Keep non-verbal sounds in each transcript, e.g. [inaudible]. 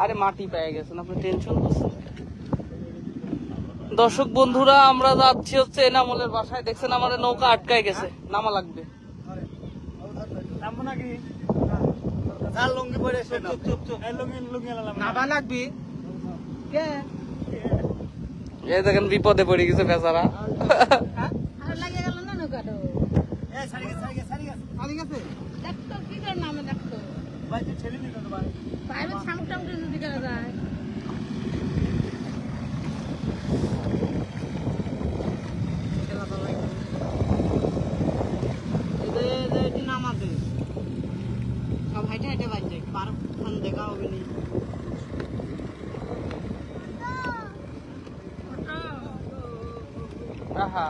আরে মাটি পেয়ে গেছেন আপনি টেনশন করছেন। দর্শক বন্ধুরা আমরা যাচ্ছি হচ্ছে এনামলের বাসায়। দেখছেন আমাদের নৌকা আটকায় গেছে নামা লাগবে। এই দেখেন বিপদে পড়ে গেছে বেচারা আর লাগে গেল না নৌকাটা দেখতো কি করে নামে দেখতো প্রাইভেট শামুক টামুক যদি করা যায় সব হাইটে হাইটে বাজছে পার খান দেখা হবে নি আহা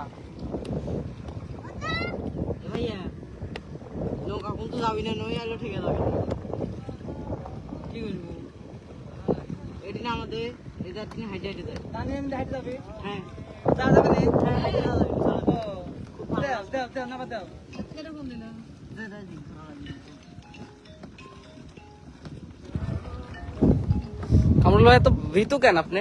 ভাইয়া নৌকা কিন্তু যাবি না নই আলো ঠিক যাবে কি বলব এটি না আমাদের এটা তিনি হাইটে হাইটে যায় হ্যাঁ হ্যাঁ, হাইটে যাওয়া যাবে। দে, দে, দি। কামরুল ভাই এত ভীতু কেন আপনি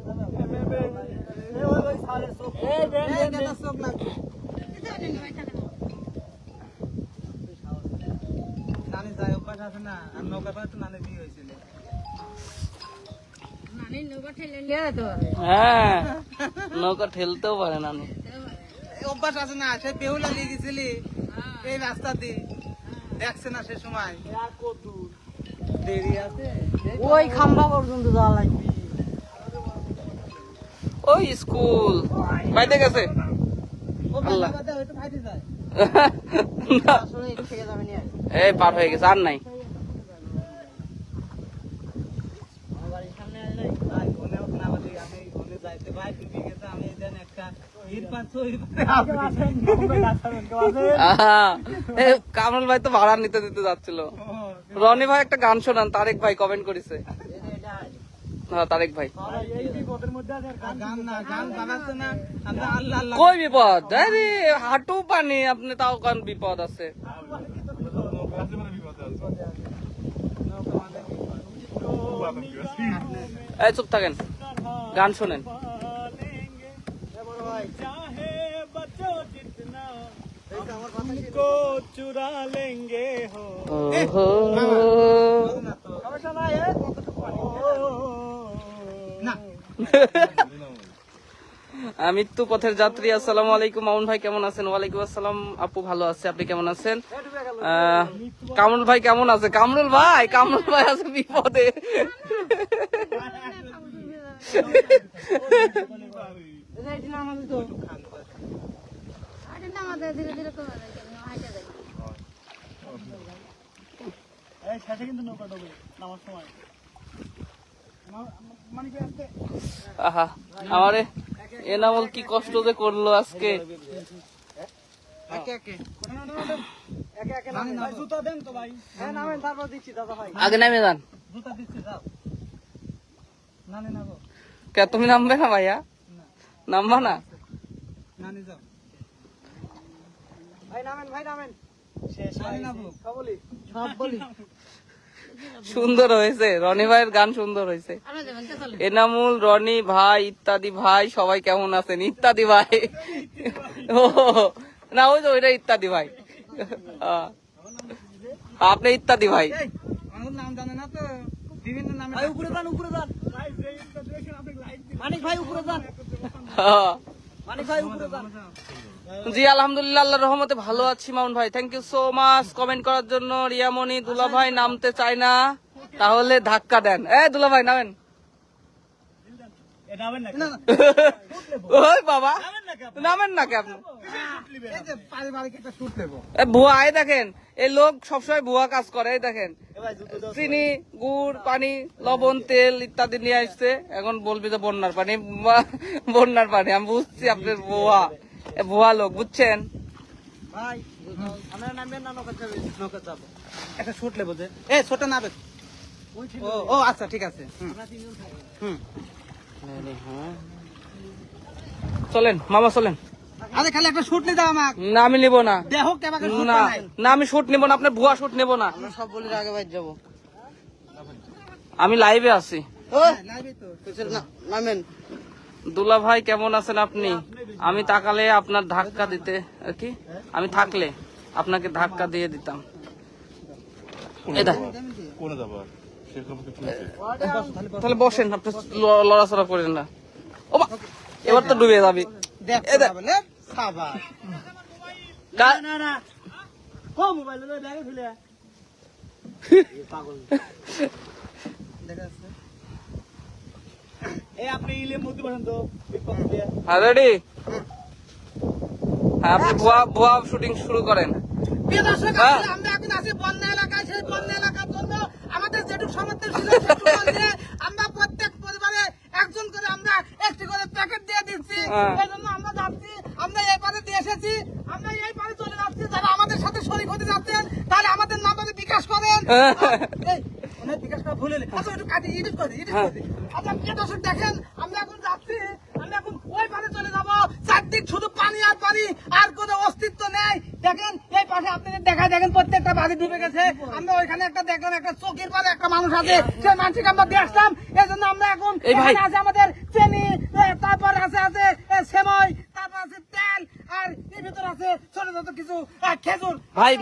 নানি নৌকা ঠেলে নিয়ে যেতে পারবে হ্যাঁ নৌকা ঠেলতেও পারে না অভ্যাস আছে না। সে বেহুলা নিয়ে গেছিলি এই রাস্তা দেখছে না সে সময় দেরি আছে ওই খাম্বা পর্যন্ত যাওয়া লাগবে। ওই স্কুল। বাইতে গেছে? এই পার হয়ে গেছে, আর নাই। ভাই তো ভাড়া নিতে দিতে যাচ্ছিল। রনি ভাই একটা গান শোনান, তারেক ভাই কমেন্ট করেছে। আপনারা তারেক ভাই। পানি আপনি তাও কারণ বিপদ আছে। এই চুপ থাকেন। গান শোনেন। চুরা লেঙ্গে হো মৃত্যু পথের যাত্রী, আসসালামু আলাইকুম। মামুন ভাই, কেমন আছেন? ওয়ালাইকুম আসসালাম। আপু, ভালো আছে? আপনি কেমন আছেন? কামরুল ভাই, কেমন আছে? কামরুল ভাই কামরুল ভাই আছে বিপদে। আহা, আমারে এনামল কি কষ্ট যে করল আজকে? হ্যাঁ নামেন তারপর দিচ্ছি দাদা ভাই। আগে নামে যান। জুতা দিচ্ছি যাও। নানি নাবো কে তুমি নামবে না ভাইয়া? নামবা না? ভাই নামেন ভাই নামেন। শেষ সব বলি। সুন্দর হয়েছে। রনি ভাইয়ের গান সুন্দর হয়েছে। এনামুল রনি ভাই ইত্যাদি ভাই সবাই কেমন আছেন? ইত্যাদি ভাই। ও না ওই তো ওইটা ইত্যাদি ভাই। আপনি ইত্যাদি ভাই। নাম জানে না তো? বিভিন্ন নামে ভাই উপরে যান উপরে যান। মানিক ভাই উপরে যান। মানিক ভাই উপরে যান। জি আলহামদুলিল্লাহ আল্লাহ রহমতে ভালো আছি মামুন ভাই। Thank you so much comment করার জন্য রিয়ামণি দুলা ভাই নামতে চায় না। তাহলে ধাক্কা দেন। এ দুলা ভাই নামেন। না, না, ওই বাবা নামেন না আপনি এই যে পারিবারিক একটা শুট নেব এ ভুয়া এই দেখেন এই লোক সবসময় ভুয়া কাজ করে এই দেখেন। চিনি গুড় পানি লবণ তেল ইত্যাদি নিয়ে আসছে। এখন বলবি যে বন্যার পানি বা- বন্যার পানি আমি বুঝছি আপনার ভুয়া। ভুয়া লোক বুঝছেন? ভাই আমরা নামবেন না নৌকা যাবে নৌকা যাব একটা যে এ ছোট নাবে ও ও আচ্ছা ঠিক আছে। হুম, হুম। চলেন মামা চলেন। আরে খালি একটা শুট নিতে আমাকে। না আমি নিব না। শুট না না আমি শুট নেব না আপনার ভুয়া শুট নেব না। আমরা সব বলি আগে বাইর যাব। আমি লাইভে আছি। লাইভে তো। না নামেন। দুলা ভাই কেমন আছেন আপনি? আমি তাকালে আপনার ধাক্কা দিতে আর কি? আমি থাকলে আপনাকে ধাক্কা দিয়ে দিতাম। তাহলে বসেন আপনি লড়াচড়া করেন না। ও এবার তো ডুবে যাবি। দেখ এ দেখ। বলে সাবা কা- না না ও মোবাইল ব্যাগে ফেলে [laughs] পাগল। দেখা যাচ্ছে। এই আপনি ইলে মুদি বলেন তো। হ্যাঁ রেডি? হ্যাঁ আপনি ভুয়া ভুয়া শুটিং শুরু করেন হ্যাঁ। আসলে আমরা এখন আছি বন্যা এলাকায় সেই বন্যা এলাকার জন্য আমাদের যেটুকু সামর্থ্য ছিল আমরা প্রত্যেক পরিবারে একজন করে আমরা একটি করে প্যাকেট দিয়ে দিচ্ছি হ্যাঁ। এই জন্য আমরা যাচ্ছি আমরা এই পারে দিয়ে এসেছি আমরা এই পারে চলে যাচ্ছি যারা আমাদের সাথে শরীর হতে যাচ্ছেন তাহলে আমাদের নাম্বারে বিকাশ করেন হ্যাঁ। বিকাশ করা ভুলে। আচ্ছা একটু কাটি এডিট করে এডিট করে আচ্ছা দর্শক দেখেন আমরা এখন যাচ্ছি আমরা এখন ওই পারে চলে যাব চারদিক শুধু পানি আর পানি আর কোনো অস্তিত্ব নেই দেখেন এই পাশে আপনাদের দেখা দেখেন প্রত্যেকটা বাড়ি ডুবে গেছে ওইখানে একটা দেখলাম একটা চোখের পারে একটা মানুষ আছে। সেই মানুষকে আমরা দিয়ে আসলাম। এই জন্য আমরা এখন এখানে আছে আমাদের চেনি তারপর আছে আছে এ, সেমই তারপর আছে তেল আর এর ভিতর আছে ছোট ছোট কিছু খেজুর। ভাই।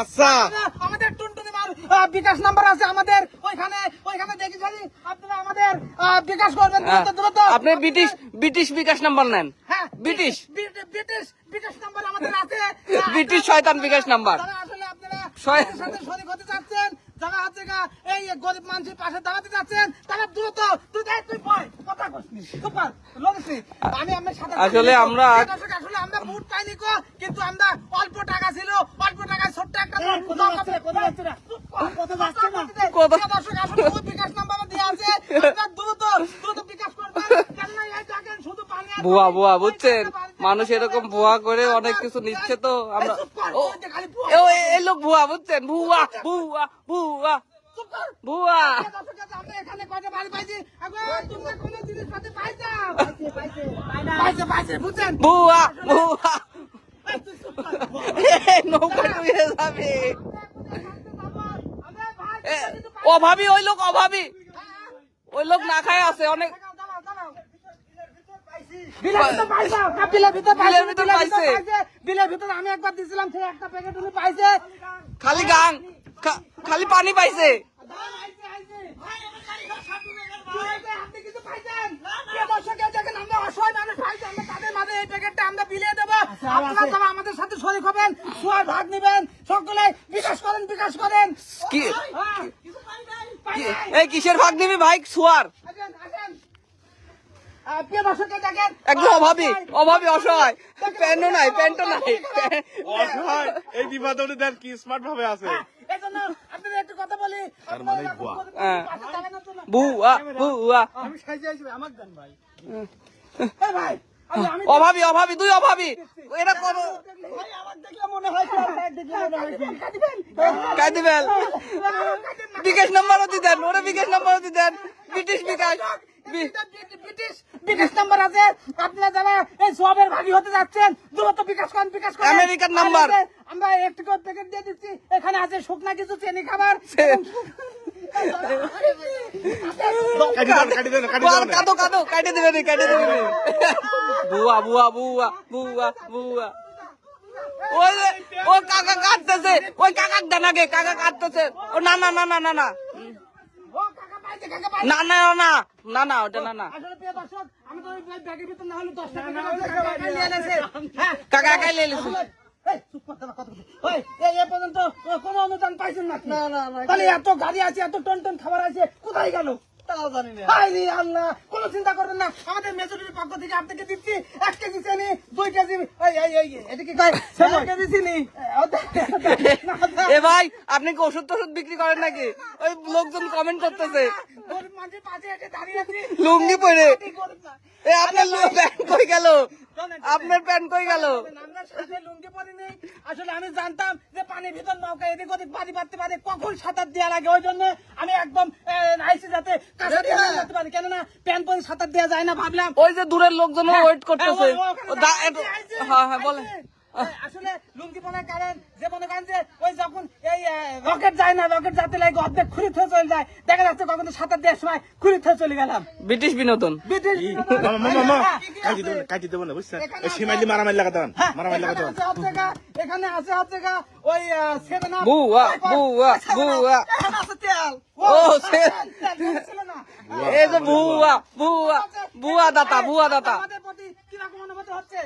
আচ্ছা। আমাদের টুনটুনি মার আহ, বিকাশ নাম্বার আছে আমাদের ওইখানে। ওইখানে দেখি জানি আপনারা আমাদের বিকাশ করবেন হ্যাঁ, দ্রুত আপনি ব্রিটিশ ব্রিটিশ বিকাশ নাম্বার নেন। হ্যাঁ British British. British bKash number আমাদের আছে। ব্রিটিশ শয়তান বিকাশ নাম্বার। হতে চাচ্ছেন যারা এই গরিব মানুষের পাশে দাঁড়াতে যাচ্ছেন তারা দ্রুত তুই পয় কথা কসনি সুপার লড়িসনি আমি আপনার সাথে আসলে আমরা- আসলে আমরা বুট পাইনি কো কিন্তু আমরা অল্প টাকা ছিল অল্প টাকায় ছোট্ট একটা না যাচ্ছে না? দর্শক আসলে বিকাশ নাম্বার আছে আপনারা দ্রুত দ্রুত বিকাশ করবেন। কেননা এই শুধু পানি। ভুয়া ওই বুঝছেন? টাকা মানুষ এরকম ভুয়া করে অনেক কিছু নিচ্ছে তো আমরা ও এই লোক ভুয়া বুঝছেন? ভুয়া ভুয়া ভুয়া। ভুয়া দর্শক আছে, আমরা এখানে কয়টা বাড়ি পাইছি। এখন তোমরা কোনো জিনিসপাতি পাইছো? পাইছে পাইছে বুঝছেন ভুয়া ভুয়া। এই তুই চুপ কর। এ, নৌকা ডুবে যাবে। আমরা ভাই এ, অভাবী ওই লোক অভাবী। ওই লোক না খায় আছে অনেক। বিলের ভিতর পাইছো? বিলের পাইছে, বিলের ভিতর পাইছে। বিলের ভিতর আমি একবার দিছিলাম সেই একটা প্যাকেট উনি পাইছে খালি গাং খালি পানি পাইছে। আপনারা আমাদের সাথে শরীক হবেন, সোয়ার ভাগ নিবেন, সকলে বিকাশ করেন, বিকাশ করেন। কি হ্যাঁ। এই কিসের ভাগ নিবি ভাই সুয়ার আসেন, আসেন। আহ, প্রিয় দর্শক, এই দেখেন, একদম অভাবী অভাবী অসহায়। প্যান্টও নাই প্যান্টও নাই। অসহায়। এই বিবাদনে দেন কি স্মার্ট ভাবে আছে। অভাবী অভাবী তুই অভাবী। এটা করো ভাই আমার দেখলে মনে হয় কি আর দেখলে মনে হয় কি কাটিবেন কাই দিবেন বিকাশ নাম্বারও দিতেন ওরা বিকাশ নাম্বারও দিতেন British bKash. British British number আছে। আপনারা যারা এই সবের ভাগী হতে যাচ্ছেন। দ্রুত বিকাশ করেন বিকাশ করেন। American number. আর এই যে আমরা একটু করে প্যাকেট দিয়ে দিচ্ছি। এখানে আছে শুকনা কিছু চেনি খাবার। সে- কাটি দেন কাটি দেন কাটি আর দেন কাটো কাটো কাটে দিবেন কাটে দিবেন। বুয়া বুয়া বুয়া বুয়া বুয়া। ওই ও কাকা কাটতেছে ওই কাকা দেন কাকা কাটতেছে ও না না না না না না ও কাকা পাইছে কাকা পাইছে না না না না না ওটা না না। আসলে প্রিয় দর্শক আমি তো ওই ব্যাগের ভিতর না হলে দশ টাকা নিয়ে এনেছে। কাকা কোনো অনুদান পাইছেন না তাহলে এত গাড়ি আছে এত টন টন খাবার আছে কোথায় গেল? তাও জানি না। আল্লাহ কোনো চিন্তা করবেন না। আমাদের মেজরিটির পক্ষ থেকে আপনাকে দিচ্ছি এক কেজি চিনি এটা কি কয়? চিনি না। [laughs] এ ভাই আপনি কি ওষুধ টষুধ বিক্রি করেন নাকি? ওই লোকজন কমেন্ট করতেছে। লুঙ্গি পরে এ আপনার প্যান্ট কই গেল? আপনার প্যান্ট কই গেল? লুঙ্গি পরি নেই আসলে আমি জানতাম যে পানির ভিতর নৌকা এদিক ওদিক বাড়ি বাড়তে পারে কখন সাঁতার দেওয়া লাগে ওই জন্য আমি একদম আইসি যাতে কাঁচা দিয়ে যেতে পারি। কেননা প্যান্ট পরে সাঁতার দেওয়া যায় না ভাবলাম। ওই যে দূরের লোকজন ওয়েট করতেছে। হ্যাঁ, ও- ওখানে ও দা- আইসে, একটু- আইসে, হ্যাঁ বলেন আসলে লুঙ্গি পরার কারণ যে মনে করেন যে ওই যখন এই রকেট যায় না রকেট যাতে লাগে অর্ধেক খুঁড়ি থেকে চলে যায়। দেখা যাচ্ছে কখনো সাঁতার দেওয়ার সময় খুঁড়ি থেকে চলে গেলাম। ব্রিটিশ বিনোদন। ব্রিটিশ মামা মামা মামা কাটি দেবো না কাটি দেবো না বুঝছেন? সীমাইলি মারামারি লাগাতাম মারামারি এখানে লাগাতাম আছে হচ্ছে গা, এখানে আছে হচ্ছে ওই সেভেন বুয়া, বুয়া, বুয়া। ও। এই যে দাতা ভুয়া দাতা আমাদের প্রতি কীরকম অনুভূতি হচ্ছে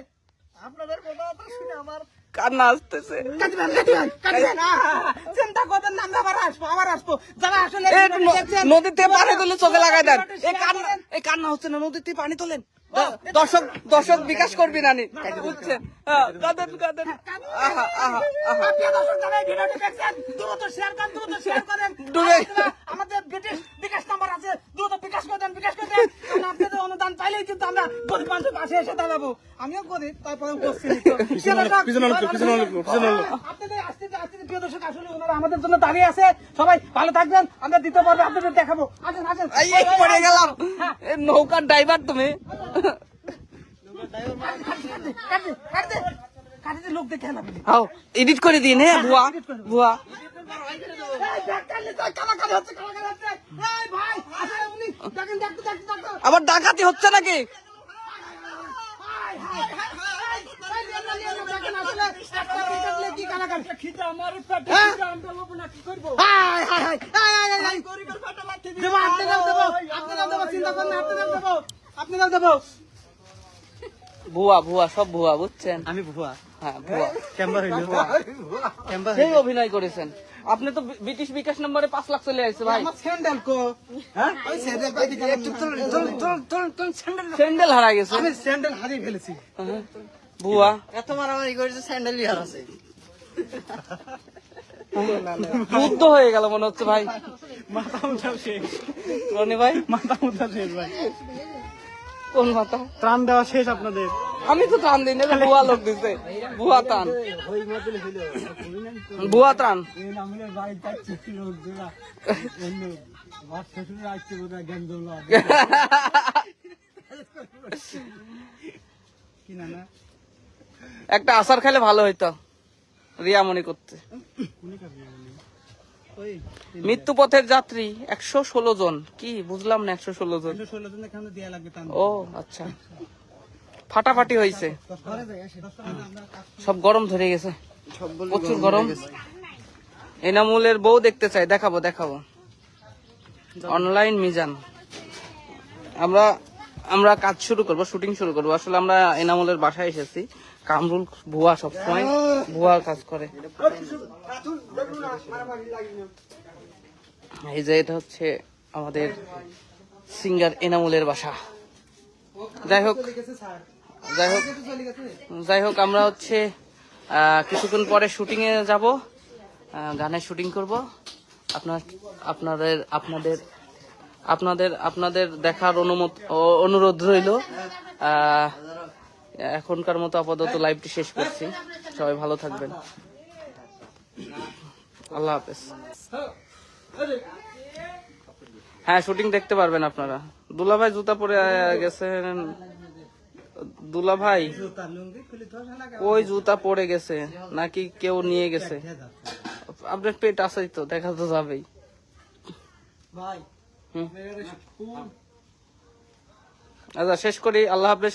আপনাদের কথা শুনে আমার কান্না আসতেছে। চিন্তা করবেন না আবার আসব আবার আসব। যারা আসলে নদীতে পানি তুলে চোখে লাগাই দেন। এই কান্না এই কান্না হচ্ছে না নদীতে পানি তোলেন। দর্শক দর্শক বিকাশ করবি নানি বুঝছেন? হ্যাঁ, কাঁদেন কাঁদেন। আহা আহা আহা। দ্রুত করেন, দ্রুত share করেন। দূরে- আর আপনারা আমাদের ব্রিটিশ বিকাশ নাম্বার আছে দ্রুত বিকাশ করে দেন বিকাশ করে দেন কারণ আপনাদের অনুদান পাইলেই কিন্তু আমরা গরিব মানুষের পাশে এসে দাঁড়াবো তারপরে। আপনাদের আসতে আসতে প্রিয় দর্শক আসলে ওনারা আমাদের জন্য দাঁড়িয়ে আছে সবাই ভালো থাকবেন আমরা দ্বিতীয় পর্বে আপনাদের দেখাবো আসেন আসেন পড়ে গেলাম নৌকার ড্রাইভার তুমি কাটে কাটে কাটে লোক দেখে হাও এডিট করে দিন হ্যাঁ ভুয়া ভুয়া আবার ডাকাতি হচ্ছে নাকি ভুয়া ভুয়া সব ভুয়া বুঝছেন? আমি ভুয়া। হ্যাঁ ভুয়া। চেম্বার হইল। চেম্বার সেই অভিনয় করেছেন। আপনি তো ব্রিটিশ বিকাশ নম্বরে পাঁচ লাখ চলে আসছে ভাই। স্যান্ডেল হারা গেছে। আমি স্যান্ডেল হারিয়ে ফেলেছি। হ্যাঁ। ভুয়া এত মারামারি করেছে স্যান্ডেল বিহার আছে। যুদ্ধ হয়ে গেল মনে হচ্ছে ভাই। মাথা মুথা শেষ। রনি ভাই। মাথা মুথা শেষ ভাই। কোন মাথা? ত্রাণ দেওয়া শেষ আপনাদের। আমি তো ত্রাণ দিই না ভুয়া লোক দিছে। ভুয়া ত্রাণ। ভুয়া ত্রাণ। একটা আচার খেলে ভালো হইতো। রিয়ামণি করতে। মৃত্যু পথের যাত্রী একশো ষোলো জন। কি বুঝলাম না একশো ষোলো জন। ও আচ্ছা। ফাটাফাটি হয়েছে সব গরম ধরে গেছে। প্রচুর গরম। এনামুলের বউ দেখতে চাই। দেখাবো দেখাবো। অনলাইন মিজান। আমরা আমরা কাজ শুরু করব শুটিং শুরু করব। আসলে আমরা এনামুলের বাসায় এসেছি। কামরুল ভুয়া সবসময়, ভুয়া কাজ করে। এই যে এটা হচ্ছে আমাদের সিঙ্গার এনামুলের বাসা। যাই হোক যাই হোক যাই হোক, আমরা হচ্ছে কিছুক্ষণ পরে শুটিং এ যাব গানের শুটিং করব। আপনার, আপনাদের আপনাদের আপনাদের আপনাদের দেখার অনুমত অনুরোধ রইল। এখনকার মতো আপাতত লাইভটি শেষ করছি। সবাই ভালো থাকবেন। আল্লাহ হাফেজ। হ্যাঁ শুটিং দেখতে পারবেন আপনারা। দুলা ভাই জুতা পরে গেছেন। দুলাভাই? ওই জুতা পরে গেছে। নাকি কেউ নিয়ে গেছে। আপনার পেট আছেই তো দেখা তো যাবেই। আচ্ছা শেষ করি। আল্লাহ হাফেজ।